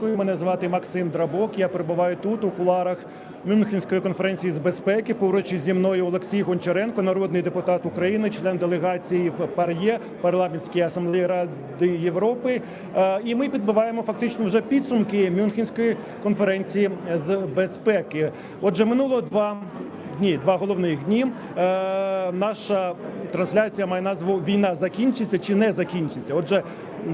українською. Мене звати Максим Драбок. Я перебуваю тут у куларах Мюнхенської конференції з безпеки. Поруч зі мною Олексій Гончаренко, народний депутат України, член делегації в ПАРЄ, парламентській асамблеї Ради Європи. Е, І ми підбиваємо фактично вже підсумки Мюнхенської конференції з безпеки. Отже, минуло два. Дні, два головних дні. Е, наша трансляція має назву Війна закінчиться чи не закінчиться. Отже,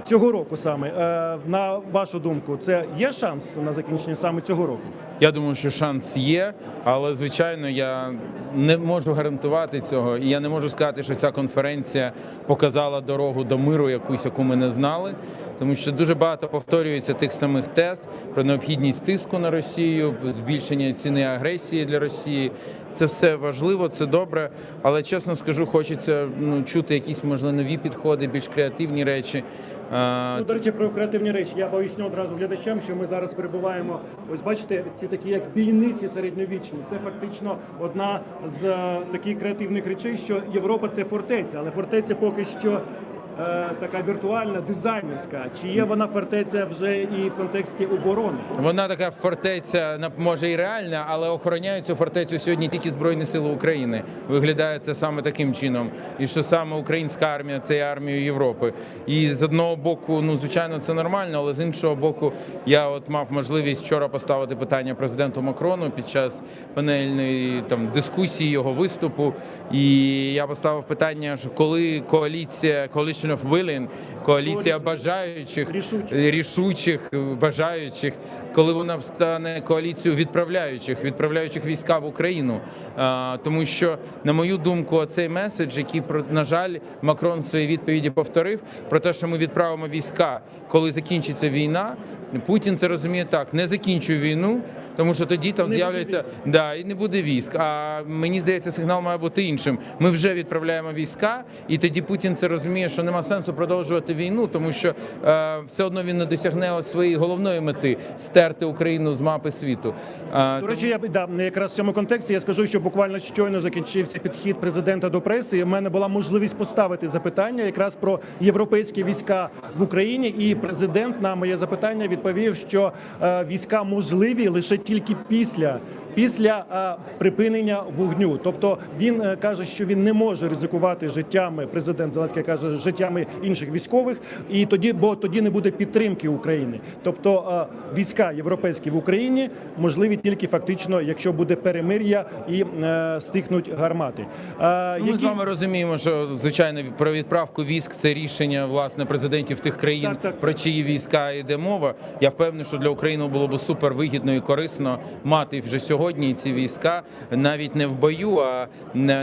цього року саме е, на вашу думку, це є шанс на закінчення саме цього року? Я думаю, що шанс є, але звичайно я не можу гарантувати цього, і я не можу сказати, що ця конференція показала дорогу до миру, якусь яку ми не знали. Тому що дуже багато повторюється тих самих тез про необхідність тиску на Росію, збільшення ціни агресії для Росії. Це все важливо, це добре, але чесно скажу, хочеться ну, чути якісь можливо нові підходи, більш креативні речі. А, Ну, до речі, про креативні речі я поясню одразу глядачам, що ми зараз перебуваємо. Ось бачите, ці такі як бійниці середньовічні. Це фактично одна з е, таких креативних речей, що Європа це фортеця, але фортеця поки що. Е, Така віртуальна, дизайнерська. Чи є вона фортеця вже і в контексті оборони? Вона така фортеця, може і реальна, але охороняють цю фортецю сьогодні тільки Збройні Сили України. Виглядає це саме таким чином. І що саме українська армія це є армією Європи. І з одного боку, ну звичайно, це нормально, але з іншого боку, я от мав можливість вчора поставити питання президенту Макрону під час панельної там дискусії його виступу. І я поставив питання, що коли коаліція Coalition of Willing, коаліція бажаючих Рішучих. рішучих бажаючих, коли вона стане коаліцією відправляючих, відправляючих війська в Україну. Тому що, на мою думку, цей меседж, який на жаль, Макрон в своїй відповіді повторив, про те, що ми відправимо війська, коли закінчиться війна. Путін це розуміє так: не закінчуй війну. Тому що тоді там буде да і не буде військ. А мені здається, сигнал має бути іншим. Ми вже відправляємо війська, і тоді Путін це розуміє, що нема сенсу продовжувати війну, тому що е, все одно він не досягне своєї головної мети стерти Україну з мапи світу. Е, До речі, я да, якраз в цьому контексті я скажу, що буквально щойно закінчився підхід президента до преси. і в мене була можливість поставити запитання якраз про європейські війська в Україні. І президент на моє запитання відповів, що е, війська можливі лише тільки після. Після е, припинення вогню, тобто він е, каже, що він не може ризикувати життями. Президент Зеленський каже життями інших військових, і тоді, бо тоді не буде підтримки України. Тобто е, війська європейські в Україні можливі тільки фактично, якщо буде перемир'я і стихнуть гармати. Е, Ну, Ми з вами розуміємо, що звичайно про відправку військ це рішення власне президентів тих країн, Так, так, про чиї війська йде мова. Я впевнений, що для України було б супер вигідно і корисно мати вже сьогодні ці війська навіть не в бою, а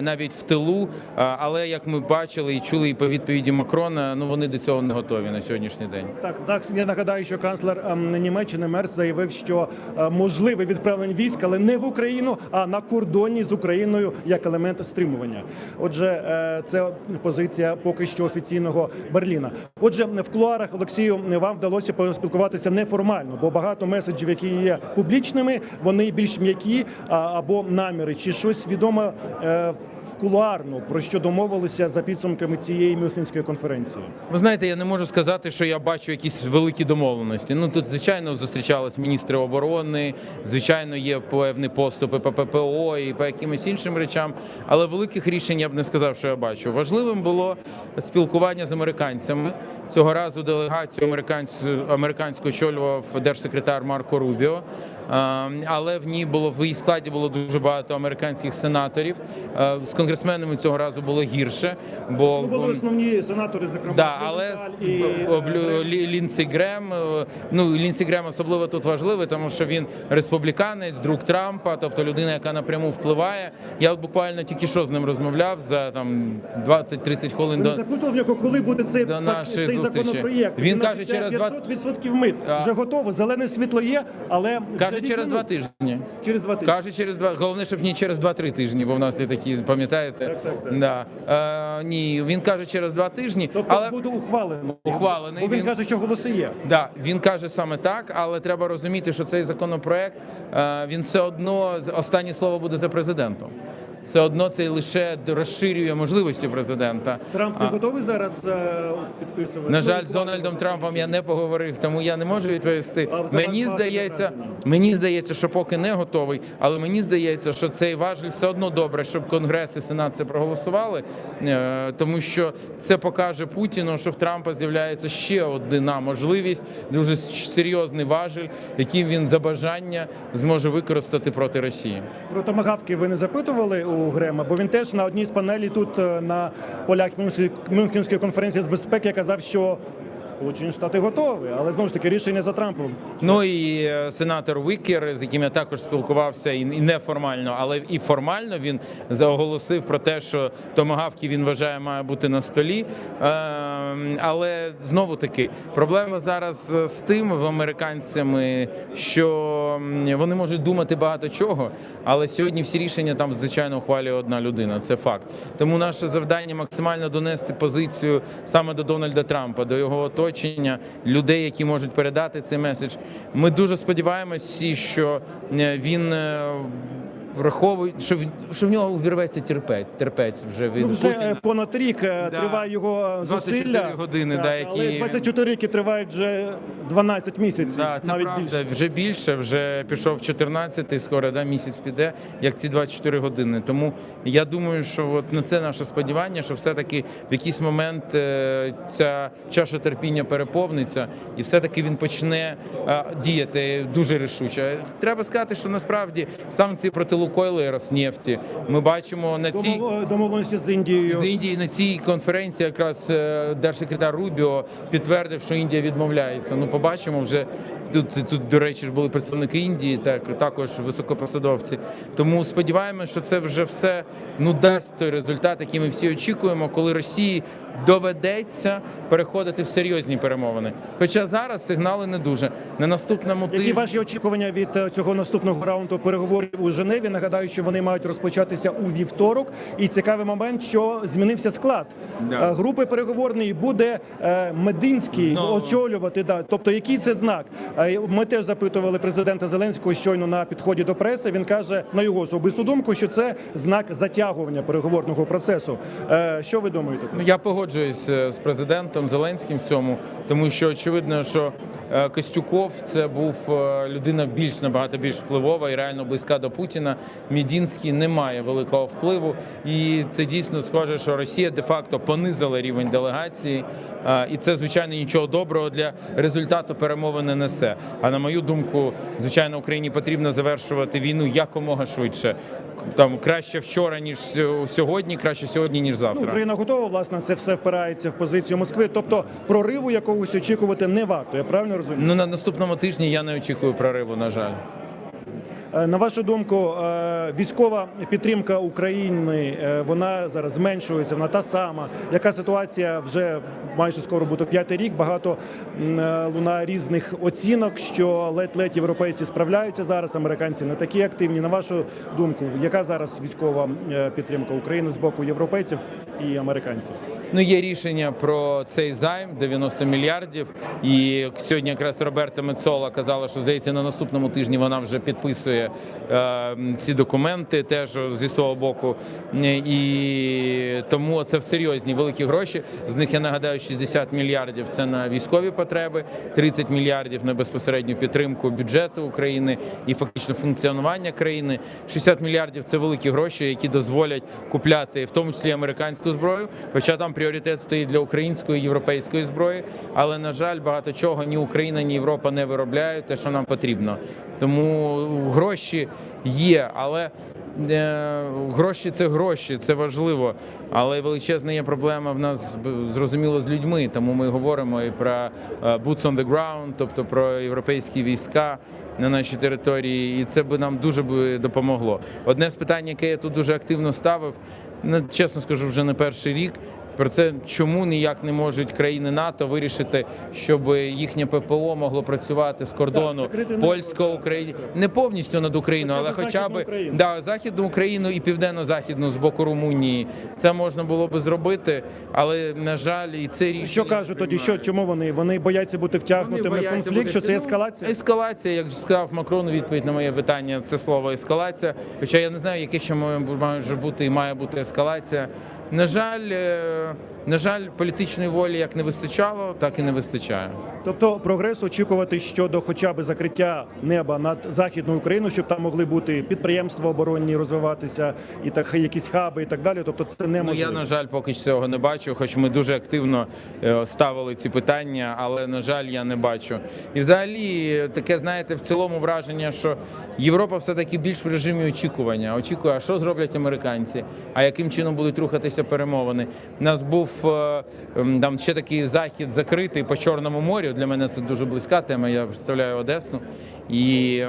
навіть в тилу. Але як ми бачили і чули і по відповіді Макрона, ну вони до цього не готові на сьогоднішній день. Так, так я нагадаю, що канцлер ем, Німеччини Мерц заявив, що е, можливе відправлення військ, але не в Україну, а на кордоні з Україною як елемент стримування. Отже, е, це позиція поки що офіційного Берліна. Отже, в кулуарах Олексію вам вдалося поспілкуватися неформально, бо багато меседжів, які є публічними, вони більш м'які а, або наміри, чи щось відомо е, кулуарно, про що домовилися за підсумками цієї Мюнхенської конференції. Ви знаєте, я не можу сказати, що я бачу якісь великі домовленості. Ну тут, звичайно, зустрічались міністри оборони, звичайно, є певні поступи по ППО і по якимось іншим речам. Але великих рішень я б не сказав, що я бачу. Важливим було спілкування з американцями. Цього разу делегацію американську американську очолював держсекретар Марко Рубіо. Е, Але в ній було в її складі було дуже багато американських сенаторів. Е, З конгресменами цього разу було гірше, бо Ну, були основні сенатори, зокрема, Да, але і, Лі- Лінсі Грем, е, ну Лінсі Грем особливо тут важливий, тому що він республіканець, друг Трампа, тобто людина, яка напряму впливає. Я от буквально тільки що з ним розмовляв за там 20-30 хвилин Ви не до. запитував його, коли буде цей, до нашої цей зустрічі. законопроєкт. Він каже, через два- 500% мит. Вже готово, зелене світло є, але Каже, вже через два тижні. Через два тижні. Каже, через два. Головне, щоб не через 2-3 тижні, бо в нас є такі, пам'ятаєте? Так, так, так. Да. Е, ні, він каже через два тижні, Тобто але буде ухвалено. Ухвалений Бо він, він. каже, що голоси є. Да, він каже саме так, але треба розуміти, що цей законопроект е, він все одно останнє слово буде за президентом. Все одно це лише розширює можливості президента. Трамп не готовий зараз е, підписувати. на жаль, з Дональдом Трампом я не поговорив, тому я не можу відповісти. Мені здається, мені здається, що поки не готовий, але мені здається, що цей важель все одно добре, щоб Конгрес і Сенат це проголосували, е, тому що це покаже Путіну, що в Трампа з'являється ще одна можливість, дуже серйозний важель, який він за бажання зможе використати проти Росії. Про томагавки ви не запитували у Грема, бо він теж на одній з панелей тут е, на полях Мюнхенської конференції з безпеки казав, що Сполучені Штати готові, але знову ж таки рішення за Трампом. Ну і е, сенатор Вікер, з яким я також спілкувався, і неформально, але і формально він заголосив про те, що томагавки він вважає має бути на столі. Ем, Але знову таки проблема зараз е, з тим в американцями, що вони можуть думати багато чого, але сьогодні всі рішення там звичайно ухвалює одна людина. Це факт. Тому наше завдання максимально донести позицію саме до Дональда Трампа, до його оточення, людей, які можуть передати цей меседж. Ми дуже сподіваємося, що е, він. Враховує, що в, що в нього увірветься терпець, терпець вже від Ну, вже Путіна. понад рік е, Да. триває його е, 24 зусилля. години, да, які- але 24 роки тривають вже 12 місяців, Да, це навіть правда. більше. Вже більше, вже пішов 14-й, скоро да, місяць піде, як ці 24 години. Тому я думаю, що от на це наше сподівання, що все-таки в якийсь момент е, ця чаша терпіння переповниться, і все-таки він почне е, діяти дуже рішуче. Треба сказати, що насправді санкції проти Лукойла і Роснефті ми бачимо на цій. Домовленості з Індією. З Індії на цій конференції якраз е, держсекретар Рубіо підтвердив, що Індія відмовляється. Ну, побачимо вже тут. Тут, до речі, ж були представники Індії, так також високопосадовці. Тому сподіваємося, що це вже все ну дасть той результат, який ми всі очікуємо, коли Росії доведеться переходити в серйозні перемовини. Хоча зараз сигнали не дуже на наступному Які ваші очікування від е, цього наступного раунду переговорів у Женеві? Нагадаю, що вони мають розпочатися у вівторок. І цікавий момент, що змінився склад Да. Е, групи переговорної. Буде е, Мединський Знову. очолювати. Да. Тобто, який це знак? Е, Ми теж запитували президента Зеленського щойно на підході до преси. Він каже на його особисту думку, що це знак затягування переговорного процесу. Що ви думаєте? Ну, Я погоджуюсь з президентом Зеленським в цьому, тому що очевидно, що Костюков це був людина більш набагато більш впливова і реально близька до Путіна. Мідінський не має великого впливу, і це дійсно схоже, що Росія де-факто понизила рівень делегації, і це звичайно нічого доброго для результату перемови не несе. А на мою думку, звичайно, Україні потрібно завершувати війну якомога швидше. Там краще вчора ніж сьогодні, краще сьогодні ніж Ну, завтра. Україна готова, власне, це все впирається в позицію Москви. Тобто прориву якогось очікувати не варто. Я правильно розумію? Ну на наступному тижні я не очікую прориву. На жаль, На вашу думку, е, військова підтримка України е, вона зараз зменшується, вона та сама. Яка ситуація вже майже скоро буде п'ятий рік? Багато м, е, лунає різних оцінок, що ледь-ледь європейці справляються зараз. Американці не такі активні. На вашу думку, яка зараз військова е, підтримка України з боку європейців і американців? ну є рішення про цей займ 90 мільярдів. І сьогодні якраз Роберта Мецола казала, що здається на наступному тижні вона вже підписує е, ці документи, теж зі свого боку. І тому це в серйозні великі гроші. З них я нагадаю, 60 мільярдів це на військові потреби, 30 мільярдів на безпосередню підтримку бюджету України і фактично функціонування країни. 60 мільярдів це великі гроші, які дозволять купляти в тому числі американську зброю. Хоча там пріоритет стоїть для української європейської зброї. Але на жаль, багато чого ні Україна, ні Європа не виробляють те, що нам потрібно. Тому гроші є, але. Е, Гроші це гроші, це важливо, але величезна є проблема в нас зрозуміло з людьми. Тому ми говоримо і про е, boots on the ground, тобто про європейські війська на нашій території, і це би нам дуже би допомогло. Одне з питань, яке я тут дуже активно ставив, ну, чесно скажу, вже не перший рік. Про це, чому ніяк не можуть країни НАТО вирішити, щоб їхнє ППО могло працювати з кордону закрити польсько України не повністю над Україною, але хоча б да, західну Україну і південно-західну з боку Румунії. Це можна було би зробити, але на жаль, і це рішення Що кажуть тоді? Що чому вони? Вони бояться бути втягнутими в конфлікт? бути- Що це ескалація? Ескалація, як сказав Макрон, відповідь на моє питання, це слово ескалація. Хоча я не знаю, яке ще може бути і має бути ескалація. На жаль, е, на жаль, політичної волі як не вистачало, так і не вистачає. Тобто прогрес очікувати щодо хоча б закриття неба над західною Україною, щоб там могли бути підприємства оборонні розвиватися і так якісь хаби і так далі. Тобто це Ну, я, на жаль, поки що цього не бачу, хоч ми дуже активно е, ставили ці питання, але, на жаль, я не бачу. І взагалі таке, знаєте, в цілому враження, що Європа все-таки більш в режимі очікування. Очікує, а що зроблять американці, а яким чином будуть рухатися перемовини. У нас був там ще такий захід закритий по Чорному морю. Для мене це дуже близька тема. Я представляю Одесу. І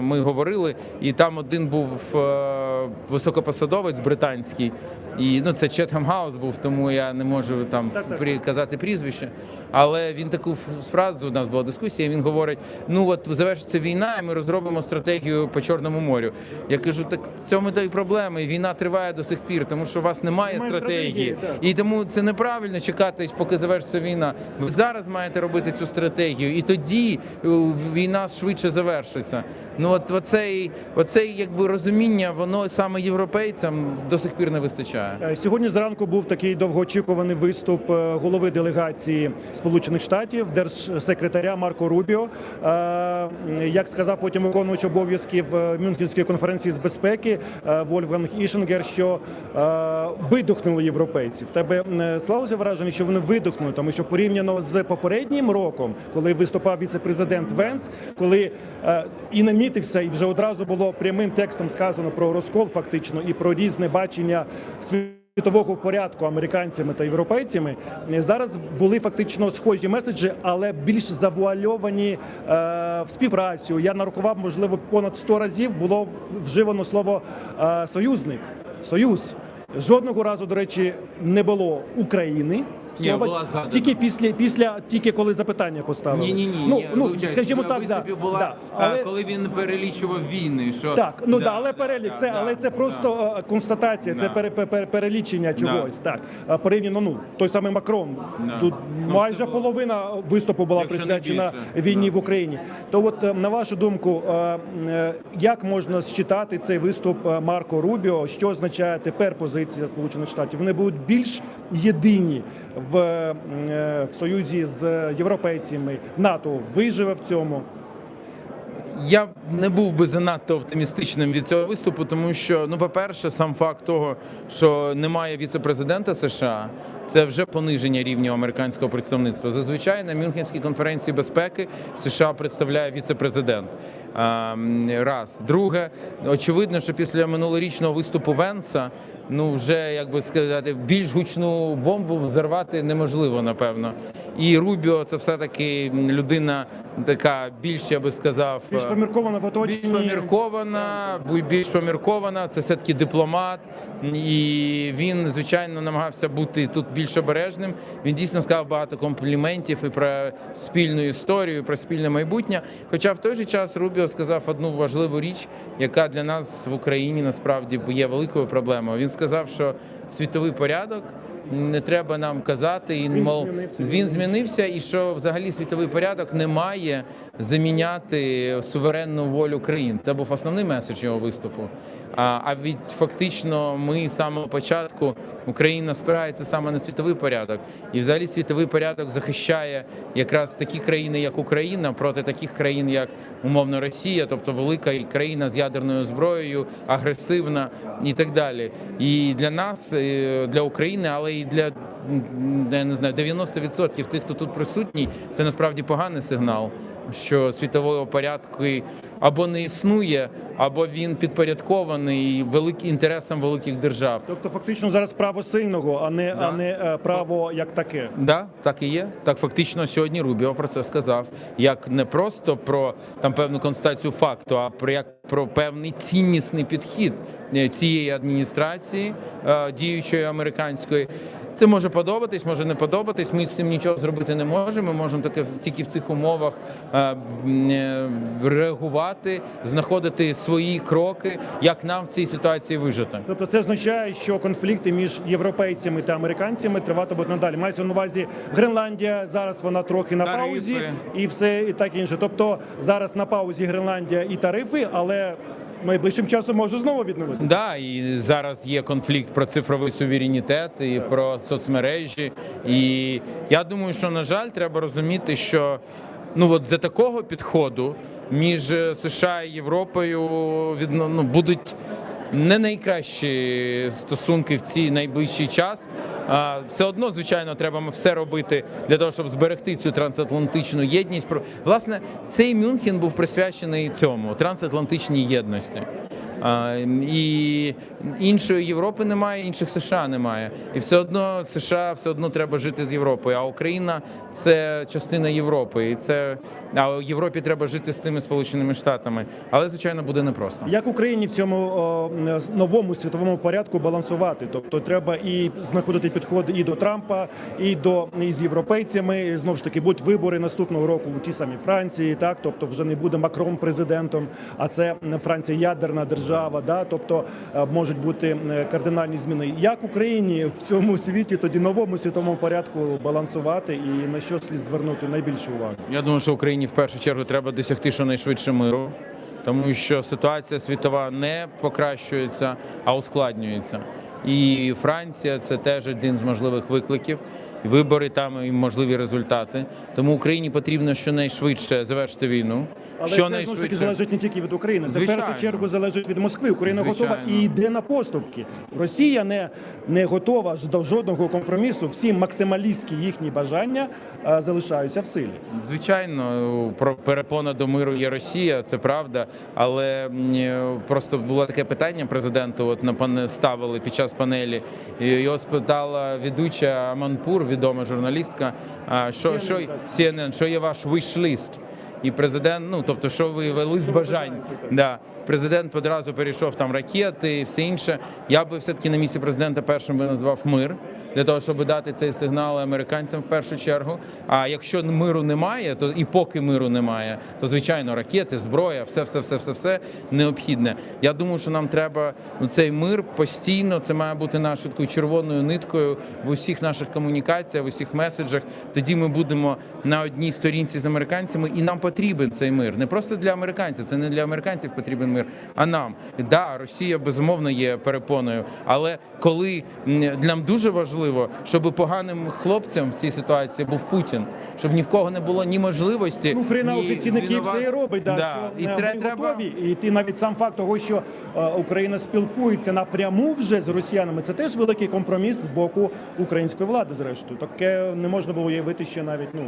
ми говорили, і там один був е, високопосадовець британський, і ну це Четхам Хаус був, тому я не можу там Так, так. при- казати прізвище. Але він таку фразу у нас була дискусія. Він говорить: ну от завершиться війна, і ми розробимо стратегію по Чорному морю. Я кажу, так в цьому та й проблеми. Війна триває до сих пір, тому що у вас немає Немає стратегії. стратегії. І тому це неправильно чекати, поки завершиться війна. Ви зараз маєте робити цю стратегію, і тоді е, війна швидше завершиться. Ну от оцей, оцей якби розуміння, воно саме європейцям до сих пір не вистачає. Е, Сьогодні зранку був такий довгоочікуваний виступ е, голови делегації Сполучених Штатів, держсекретаря Марко Рубіо. Е, Як сказав потім виконувач обов'язків Мюнхенської конференції з безпеки Вольфганг Ішенгер, що е, видохнули європейці. В тебе склалося враження, що вони видохнули, тому що порівняно з попереднім роком, коли виступав віце-президент Венс, коли і намітився, і вже одразу було прямим текстом сказано про розкол, фактично, і про різне бачення світового порядку американцями та європейцями. Зараз були фактично схожі меседжі, але більш завуальовані е, в співпрацю. Я нарахував, можливо, понад 100 разів було вживано слово е, союзник, союз. Жодного разу, до речі, не було України. Ні, була згадана. тільки після, після тільки коли запитання поставили. Ні, ні, ні. Ну, ну скажімо так, да, була, да. але коли він перелічував війни. Що так, ну да, але перелік це, да, але це да. просто е, констатація, це Да. пере, пере- перелічення чогось. Так Е, порівняно, ну той самий Макрон. Да. Тут Ну, майже було- половина виступу була Якщо присвячена війні Да. в Україні. То, от е, на вашу думку, е, е, як можна считати цей виступ е, Марко Рубіо? Що означає тепер позиція Сполучених Штатів? Вони будуть більш єдині в, е, в союзі з європейцями. НАТО виживе в цьому. Я не був би занадто оптимістичним від цього виступу, тому що, ну, по-перше, сам факт того, що немає віце-президента США, це вже пониження рівня американського представництва. Зазвичай на Мюнхенській конференції безпеки США представляє віце-президент. Раз. Друге, очевидно, що після минулорічного виступу Венса. Ну, вже як би сказати, більш гучну бомбу взорвати неможливо, напевно. І Рубіо це все-таки людина така більш, я би сказав, Більш е, помірковано в більш поміркована, більш поміркована. Це все таки дипломат, і він звичайно намагався бути тут більш обережним. Він дійсно сказав багато компліментів і про спільну історію, і про спільне майбутнє. Хоча в той же час Рубіо сказав одну важливу річ, яка для нас в Україні насправді є великою проблемою. Він сказав, що світовий порядок. Не треба нам казати, і мол мов він змінився, і що взагалі світовий порядок не має заміняти суверенну волю країн. Це був основний меседж його виступу. А, від фактично ми з самого початку Україна спирається саме на світовий порядок, і взагалі світовий порядок захищає якраз такі країни, як Україна, проти таких країн, як умовно Росія, тобто велика країна з ядерною зброєю, агресивна і так далі. І для нас, для України, але і для я не знаю, 90% тих, хто тут присутній, це насправді поганий сигнал. Що світового порядку або не існує, або він підпорядкований великим інтересам великих держав. Тобто, фактично зараз право сильного, а не, Да. а не е, право як таке. Да, так і є. Так фактично сьогодні Рубіо про це сказав. Як не просто про там певну констатацію факту, а про як про певний ціннісний підхід е, цієї адміністрації е, діючої американської. Це може подобатись, може не подобатись. Ми з цим нічого зробити не можемо. Ми можемо таке тільки в цих умовах е, е, реагувати, знаходити свої кроки, як нам в цій ситуації вижити. Тобто це означає, що конфлікти між європейцями та американцями триватимуть надалі. Мається на увазі Гренландія. Зараз вона трохи на Тарифи. паузі, і все і так інше. Тобто зараз на паузі Гренландія і тарифи, але найближчим часом може знову відновити. Да, і зараз є конфлікт про цифровий суверенітет і про соцмережі. І я думаю, що на жаль, треба розуміти, що ну от за такого підходу між е, США і Європою відно, ну, будуть не найкращі стосунки в цей найближчий час. Все одно, звичайно, треба все робити для того, щоб зберегти цю трансатлантичну єдність. Власне, цей Мюнхен був присвячений цьому трансатлантичній єдності. І іншої Європи немає, інших США немає. І все одно США все одно треба жити з Європою. А Україна це частина Європи. І це а у Європі треба жити з цими Сполученими Штатами. Але звичайно буде непросто. Як Україні в цьому о, новому світовому порядку балансувати? Тобто треба і знаходити підходи і до Трампа, і до і з європейцями. І, знову ж таки, будуть вибори наступного року у тій самій Франції. Так, тобто вже не буде Макрон президентом, а це Франція ядерна держава. Да, тобто е, можуть бути кардинальні зміни. Як Україні в цьому світі тоді новому світовому порядку балансувати і на що слід звернути найбільшу увагу? Я думаю, що Україні в першу чергу треба досягти щонайшвидше миру, тому що ситуація світова не покращується, а ускладнюється. І Франція це теж один з можливих викликів. Вибори там і можливі результати. Тому Україні потрібно щонайшвидше завершити війну. Але це знову ж таки залежить не тільки від України. Це в першу чергу залежить від Москви. Україна готова і йде на поступки. Росія не, не готова до жодного компромісу. Всі максималістські їхні бажання е, залишаються в силі. Звичайно, про перепона до миру є Росія, це правда. Але е, просто було таке питання президенту. От на пане ставили під час панелі. Його спитала ведуча Аманпур, відома журналістка. Що, CNN, що. CNN, що є ваш виш лист? І президент, ну тобто, що ви вели з бажань. Да. Президент одразу перейшов там ракети і все інше. Я би все-таки на місці президента першим би назвав мир для того, щоб дати цей сигнал американцям в першу чергу. А якщо миру немає, то і поки миру немає, то звичайно ракети, зброя, все, все, все, все, все необхідне. Я думаю, що нам треба ну, цей мир постійно. Це має бути нашою такою червоною ниткою в усіх наших комунікаціях, в усіх меседжах. Тоді ми будемо на одній сторінці з американцями, і нам потрібен цей мир. Не просто для американців, це не для американців потрібен мир, а нам. Да, Росія безумовно є перепоною, але коли нам дуже важливо, щоб поганим хлопцям в цій ситуації був Путін, щоб ні в кого не було ні можливості. Ну, Україна ні офіційно Київ все і робить. Да, Да. що І треба готові. І ти навіть сам факт того, що е, Україна спілкується напряму вже з росіянами, це теж великий компроміс з боку української влади. Зрештою, таке не можна було уявити ще навіть ну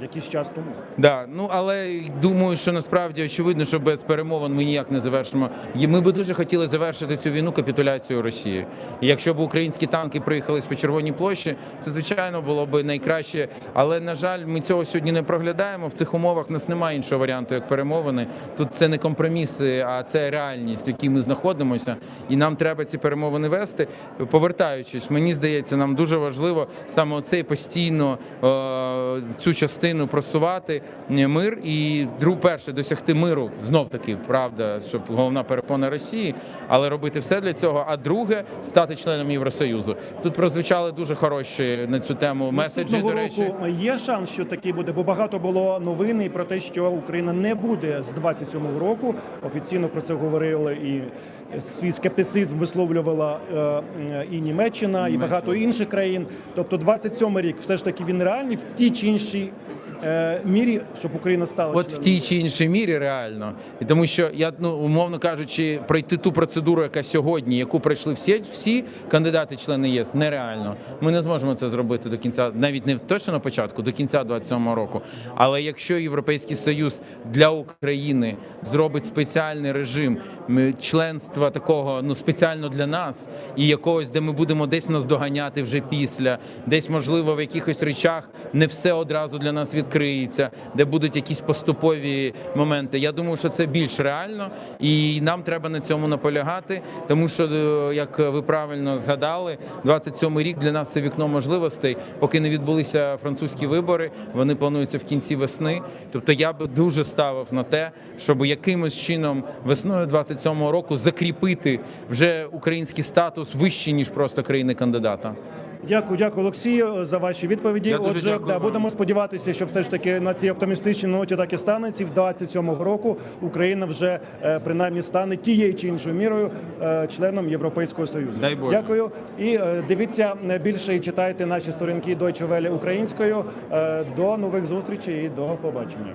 якийсь час тому. Да, ну але думаю, що насправді очевидно, що без перемовин ми ніяк не завершимо. І Ми би дуже хотіли завершити цю війну капітуляцією Росії. І якщо б українські танки проїхали по Червоній площі, це звичайно було б найкраще. Але на жаль, ми цього сьогодні не проглядаємо. В цих умовах нас немає іншого варіанту, як перемовини. Тут це не компроміси, а це реальність, в якій ми знаходимося. І нам треба ці перемовини вести. Повертаючись, мені здається, нам дуже важливо саме оцей постійно е, цю частину просувати е, мир і друг перше досягти миру знов таки правда, щоб головна перепона Росії, але робити все для цього. А друге стати членом Євросоюзу. Тут прозвучали дуже хороші на цю тему меседжі. До речі, року є шанс, що такий буде, бо багато було новин і про те, що Україна не буде з 27-го року. Офіційно про це говорили і свій скептицизм висловлювала е, е, і Німеччина, і багато інших країн. Тобто, 27-й рік все ж таки він реальний в тій чи іншій мірі, щоб Україна стала От в тій чи іншій мірі реально, і тому що я ну умовно кажучи, пройти ту процедуру, яка сьогодні, яку пройшли всі всі кандидати, члени ЄС, нереально. Ми не зможемо це зробити до кінця, навіть не точно на початку, до кінця 27-го року. Але якщо Європейський Союз для України зробить спеціальний режим членства такого, ну спеціально для нас, і якогось, де ми будемо десь наздоганяти вже після, десь можливо в якихось речах не все одразу для нас відкрито. Відкриється, де будуть якісь поступові моменти. Я думаю, що це більш реально, і нам треба на цьому наполягати, тому що, е, як ви правильно згадали, 27-й рік для нас це вікно можливостей, поки не відбулися французькі вибори. Вони плануються в кінці весни. Тобто я би дуже ставив на те, щоб якимось чином весною 27-го року закріпити вже український статус вищий ніж просто країни-кандидата. Дякую, дякую, Олексію, за ваші відповіді. Я дуже Отже, дякую да, вам. будемо сподіватися, що все ж таки на цій оптимістичній ноті так і станеться. В 27-го року Україна вже е, принаймні стане тією чи іншою мірою е, членом Європейського союзу. Дай Боже. Дякую. І е, дивіться е, більше і читайте наші сторінки Deutsche Welle українською. Е, До нових зустрічей і до побачення.